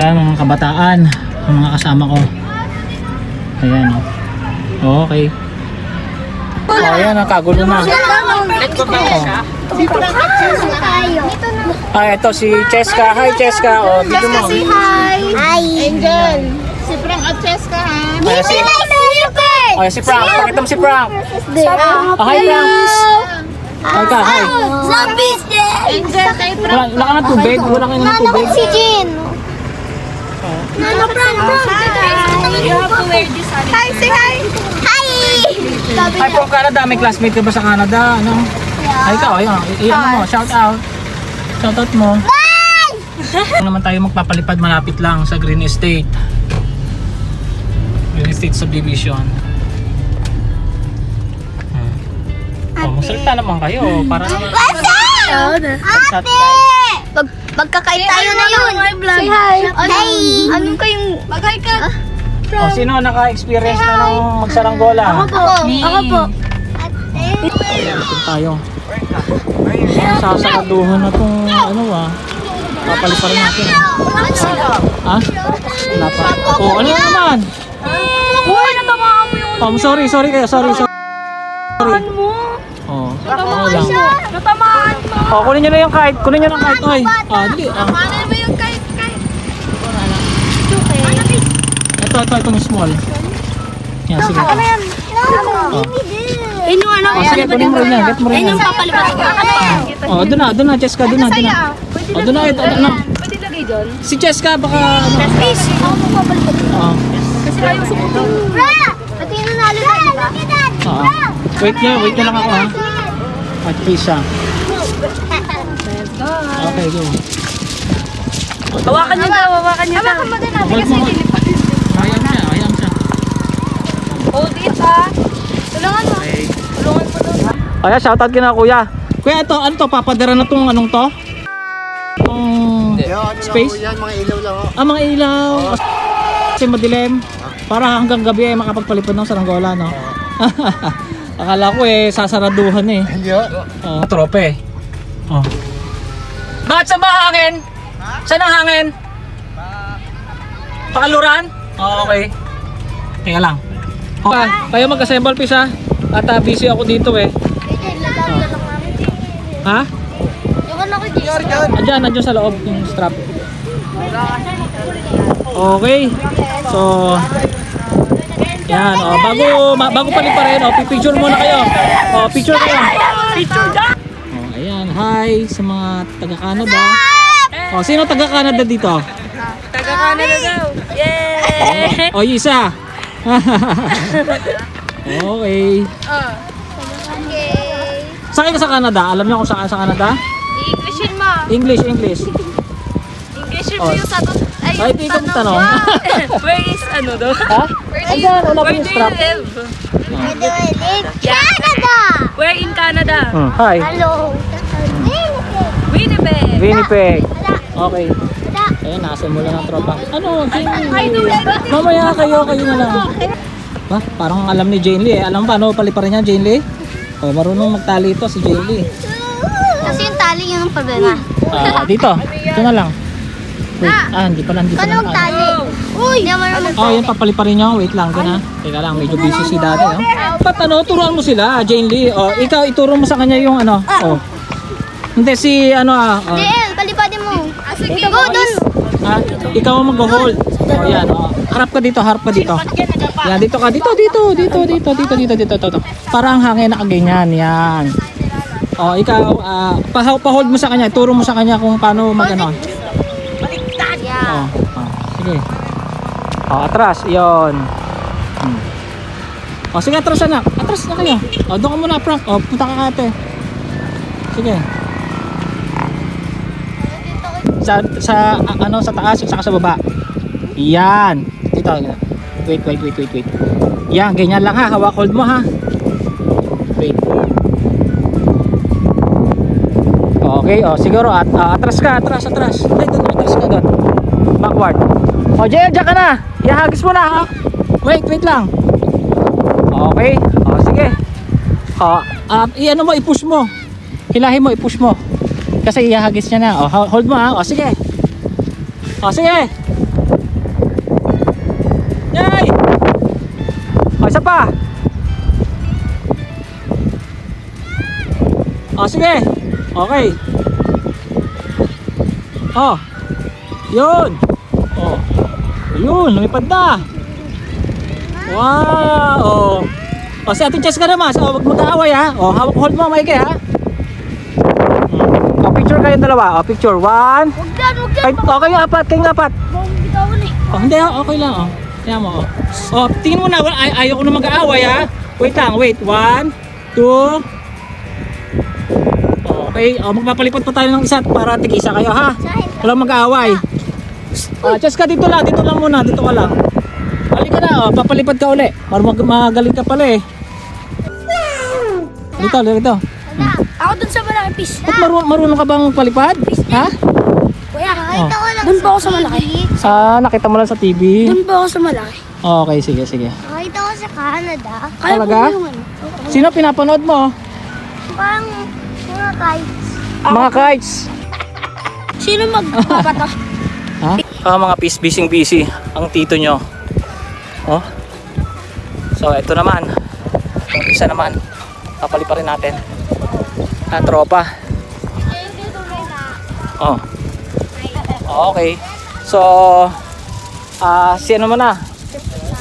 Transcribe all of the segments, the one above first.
Ayan mga kabataan, ang mga kasama ko. Ayan o. Oh. Okay. Oh, ayan ang kagulo na. Ah, ito si Cheska. Hi Cheska. Oh, dito mo. Hi! Angel. Si Frank at Cheska ha. Ayan si, oh, si Frank. Pakita mo si Frank. Oh, hi Frank. Hi ka, hi. Zombies din! Angel kay Frank. Wala, wala ka ng tubig? Wala ka ng tubig? oxygen! Nano prank prank! You have to wear this honey. Hi, say hi! Hi! Sabi Hi from Canada. May classmate ka ba sa Canada? Ano? Hi ka, ayan. Iyan mo, shout out. Shout out mo. Ano naman tayo magpapalipad malapit lang sa Green Estate. Green Estate Subdivision. Hmm. Oh, magsalita naman kayo para naman Ate! Pag, pagkakain tayo na yun! Say hi! Hi! Anong kayong... Bagay ka! Oh, sino naka-experience na ng magsaranggola? Ako po! Ako po! Ito tayo. Ang sasakaduhan na tong ano ah. Papaliparin natin. Ha? Wala pa. Oh, ano na naman? Uy! Natamaan mo yung... Oh, sorry, sorry kayo. Sorry, sorry. Sorry. mo! Oh, ano. Natamaan mo! Oh, kunin niyo na yung kahit. Kunin niyo ng kahit. Oy. Ah, dali. Ah. Paano mo yung kahit kahit? Ito, ito, itong small. Yan, sige. Ano yan? Oh. Yun yung ano? Oh, sige, kunin mo rin yan. Get mo rin yan. yung papalipat ko. Ano? Oh, doon na, doon na, Jessica, doon na, doon na. Oh, doon na, ito, doon na. Pwede lagay doon. Si Jessica, baka, ano. Fish! Ako mo papalipat ko. Oh, Kasi ayaw sumutok. Bra! Pati yung nanalo na, di ba? oh. Wait niya, wait niya lang ako, ha. At please, siya. Okay, go. Hawakan niyo daw, hawakan niyo daw. Hawakan mo din Hold mo. Hayaan siya, hayaan siya. Hold it ha. Tulungan mo. Okay. Tulungan mo doon. Kaya shoutout kina kuya. Kuya ito, ano to? Papadara na tong anong to? Tong space? Yan, mga ilaw lang. oh. Ah, mga ilaw. Kasi madilim. Para hanggang gabi ay makapagpalipad ng saranggola, no? Akala ko eh, sasaraduhan eh. Hindi oh. Oh, trope. Oh. Bakit sa ba hangin? Saan ang hangin? Pakaluran? Oh, okay. Teka lang. Okay, kayo mag-assemble please ha. At ah, busy ako dito eh. Ha? Yung ano ko dito. Andiyan, andiyan sa loob yung strap. Okay. So, yan. Oh, bago, bago pa rin pa rin. Oh, picture muna kayo. Oh, picture kayo. Picture Oh, ayan. Hi sa mga taga-Canada. Oh, sino taga-Canada dito? Taga-Canada daw. Yay! Oh, yung isa. okay. Okay. Saan ka sa Canada? Alam niyo kung saan sa Canada? I-Englishin mo. English, English. Englishin mo mo yung satot. Ay, Ay, ito yung tanong. Where is ano daw? ha? Ayan, wala pa Where yung do you strap. live? Canada! Where in Canada? Hmm, hi. Hello. Winnipeg. Winnipeg. Okay. Ayun, nasa mula ng tropa. Ano? Mamaya kayo, kayo na lang. Ba, parang alam ni Jane Lee eh. Alam pa, ano paliparin niya, Jane Lee? Oh, marunong magtali ito si Jane Lee. Kasi yung tali yun ang problema. Ah, dito. Ito na lang. Wait, ah, hindi pala, hindi Paano pala. magtali? Uy! Hindi naman naman. Oh, yun papaliparin niyo. Wait lang, din ha. Teka lang, medyo busy si daddy, oh. Ba't ano, turuan mo sila, Jane Lee. Oh, ikaw, ituro mo sa kanya yung ano. Oh. Hindi, si ano ah. ah. DL, palipadin mo. Ah, sige, go doon. Ah, ikaw ang mag-hold. Oh. Oh. Harap ka dito, harap ka dito. Yan, dito ka. Dito, dito, dito, dito, dito, dito, dito, dito. Para ang hangin nakaganyan. Yan. Oh, ikaw, ah, pahaw, pahold mo sa kanya. Turo mo sa kanya kung paano mag-ano. Baliktad. Yeah. Oh, oh, sige. Oh, atras. Yun. Hmm. Oh, sige, atras anak. Atras na kayo. Oh, doon ka muna, Frank. Oh, punta ka kate. Sige. Sa, sa, ano, sa taas, saka sa baba. Yan. Dito. Wait, wait, wait, wait, wait. Yan, ganyan lang ha. Hawak hold mo ha. Wait. Okay, oh, siguro at ah, atras ka, atras, atras. Ay, doon, atras ka doon. Backward. O, Jay, diyan ka na. Ihagis mo na ha. Wait, wait lang. Okay. O, sige. O, ah, i-ano mo, i-push mo. Hilahin mo, i-push mo. Kasi ihagis niya na. O, ho- hold mo ha. O, sige. O, sige. Yay! O, isa pa. O, sige. Okay. Oh. Yun. Oh. Yun, lumipad na. Wow. Oh. O, si Ate Jessica naman. So, huwag mag-aaway ha. O, hawak hold mo, maigi ha. Picture kayong dalawa. O, picture. One. Huwag yan, huwag yan. Ay, okay yung apat. Kayong apat. Bawang bitawan eh. Oh, hindi, ah, okay lang. Oh. Tingnan mo. Oh. oh, tingin mo na. Ay, ayaw ko na mag-aaway, ha? Wait lang, wait. One, two. Okay, oh, magpapalipad pa tayo ng isa para tig-isa kayo, ha? Walang mag-aaway. Ah, Cheska, dito lang. Dito lang muna. Dito ka lang. Halika na, oh. Papalipad ka uli. Para mag magaling ka pala, eh. Dito, dito. Sa malaki. Ba't maru- marunong ka bang palipad? Ha? Kuya, nakita ko lang Dun pa ako sa malaki. Ah, nakita mo lang sa TV. Dun pa ako sa malaki. Okay, sige, sige. Nakita ko sa Canada. Talaga? ko yung ano. Sino pinapanood mo? Parang mga kites. Mga kites. Sino magpapato? Ha? Ah, mga peace busy busy ang tito nyo. Oh. So, ito naman. Yung isa naman. Papali pa rin natin. Ah, tropa. Oh. Okay. So, ah, sino mo na?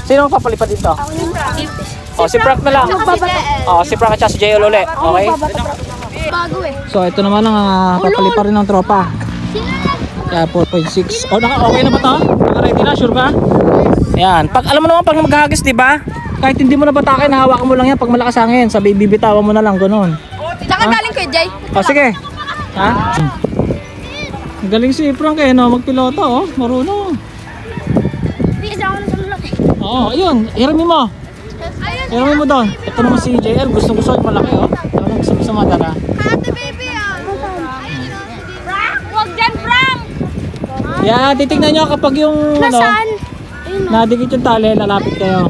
Sino ang papalipad dito? Oh, si Frank na lang. Oh, si Frank at si Jay Olole. Okay? Bago eh. So, ito naman ang uh, rin ng tropa. Kaya 4.6. Oh, naka okay na ba to? Naka-ready na, sure ka? Yan. Pag alam mo naman pag maghahagis, 'di ba? Kahit hindi mo na batakin, hawakan mo lang yan pag malakas hangin. Sabi bibitawan mo na lang ganun. Saka galing kay Jay. Oh, sige. Ha? Ang Galing si Frank eh, no? Magpiloto, oh. Marunong. Isa ako na sa malaki. Oo, oh, ayun. Hirami mo. Hirami mo doon. Ito naman si JR. Gusto gusto yung malaki, oh. Ano gusto gusto madara? Ate baby ah. Frank! Huwag dyan, Frank! Yeah, titignan nyo kapag yung ano, Nasaan? Ayun o. nadikit yung tali, lalapit kayo.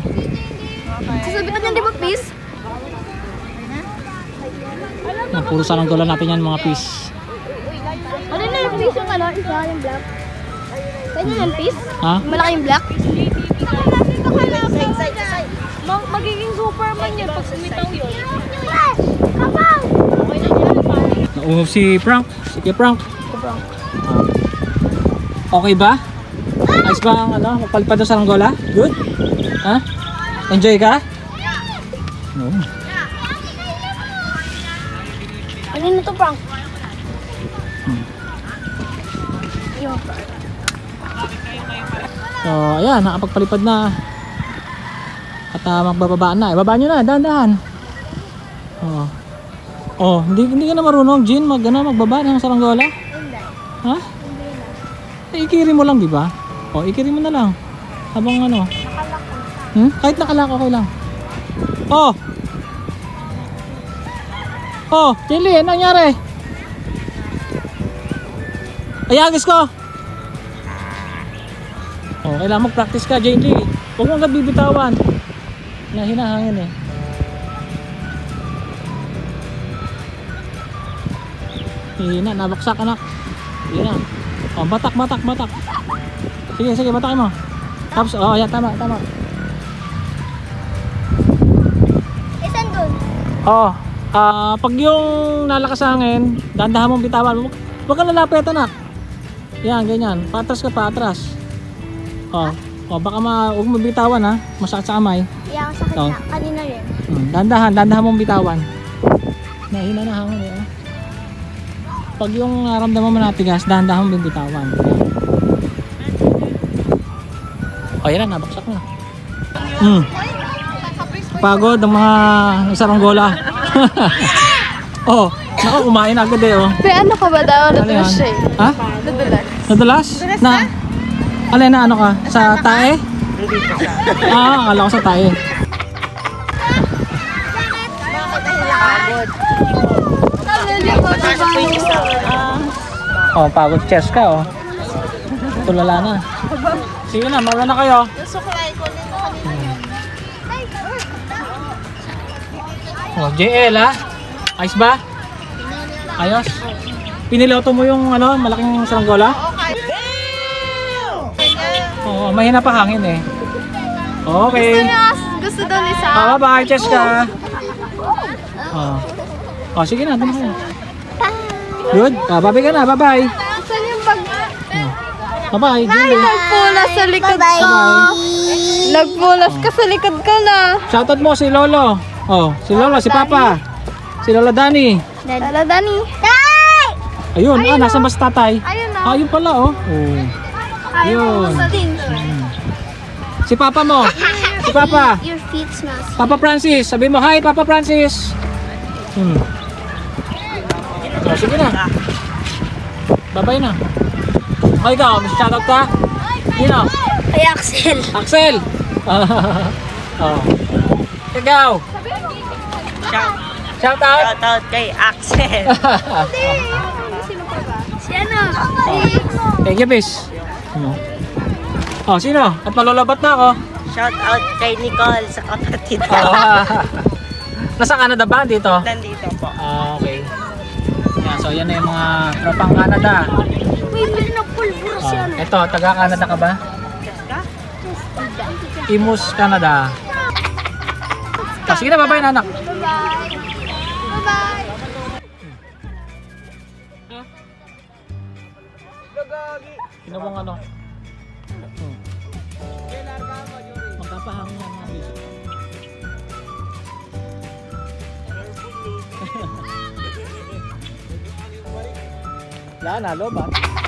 Puro saranggola natin yan mga piece. Ano na yung piece yung ano? Isa yung black. Kanya yung piece? Ha? Malaki yung black? Mag magiging superman yun pag sumitaw yun. Kapang! Naungov si Frank. Sige Frank. Okay ba? Ayos ba ang ano? Magpalipad ng saranggola? Good? Ha? Enjoy ka? Oo. Ano na to, Frank? So, ayan, nakapagpalipad na. At uh, magbababaan na. Ibaba nyo na, dahan-dahan. Oh. Oh, hindi, hindi ka na marunong, Jin, mag, ano, magbaba ng saranggola? Ha? Eh, ikiri mo lang, di ba? Oh, ikiri mo na lang. Habang ano. Hmm? Kahit nakalak, okay lang. Oh! Oh, Chili, ano nangyari? Ay, agis ko! Oh, kailangan mag-practice ka, JD. Huwag mo agad bibitawan. Na hinahangin eh. Hihina, nabaksak anak. Hihina. Oh, batak, batak, batak. Sige, sige, batakin mo. Tapos, oh, yan, tama, tama. Isan dun? Oh, ah, pag yung nalakas ang hangin, dandahan mong bitawan. Huwag, huwag kang lalapit anak. Yan, ganyan. Patras ka, patras. Oh, oh baka ma, huwag mo bitawan ha. Masakit sa kamay. Iya, sakit Oh. na. Kanina rin. Hmm, dandahan, dandahan mong bitawan. Nahina na hangin eh. oh. Pag yung naramdaman mo natigas, dahan-dahan mong bitawan. O yan na, nabaksak na. Hmm. Pagod ang mga saranggola. oh, naku, kumain agad eh oh. Pero ano ka ba daw? Ano yan? Ha? Nadulas. Nadulas? Na? Alin na ano ka? Sa tae? Ah, akala ko sa tae. Oh, pagod chest ka oh. Tulala na. Sige na, mawala na kayo. Oh, JL ha? Ayos ba? Ayos? Piniloto mo yung ano, malaking saranggola? Oo, mahina pa hangin eh. Okay. Gusto daw ni Sam. Ah, bye-bye, Cheska. Oh. Oh, sige na, doon kayo. Good? Ah, bye-bye ka na, bye-bye. Saan yung bag? Bye-bye, Julie. Nagpulas sa likod ko. Nagpulas ka sa likod ko na. Shoutout mo si Lolo. Oh, si Lolo, si Papa. Si Lola Dani. Dala, Dani. Tay! Ayun, ah, nasa mas tatay. Ayun na. Ah, yun pala, oh. Oh. Yun. Si Papa mo. Si Papa. Your feet smells. Papa Francis. Sabi mo, hi, Papa Francis. Hmm. Oh, sige na. Babay na. Okay ka, may shoutout ka? Sino? Ay, Axel. Axel! oh. Ikaw! Shout, Shout out! shout out kay Axel. Si ano? Thank you, Bis. Ano? Oh, sino? At malulabat na ako. shout out kay Nicole sa kapatid ko. Oh. Nasa Canada ba? Dito? Nandito po. Ah, okay. Yan, so yan na yung mga tropang Canada. Uy, may napulbura Oh, ito, taga Canada ka ba? Imus, Canada. Ah, sige na, bye-bye na anak. Bye-bye. Bye-bye. Kinawang ano? Hmm. Magkapahangin ang mga bisip. Wala na, lobat.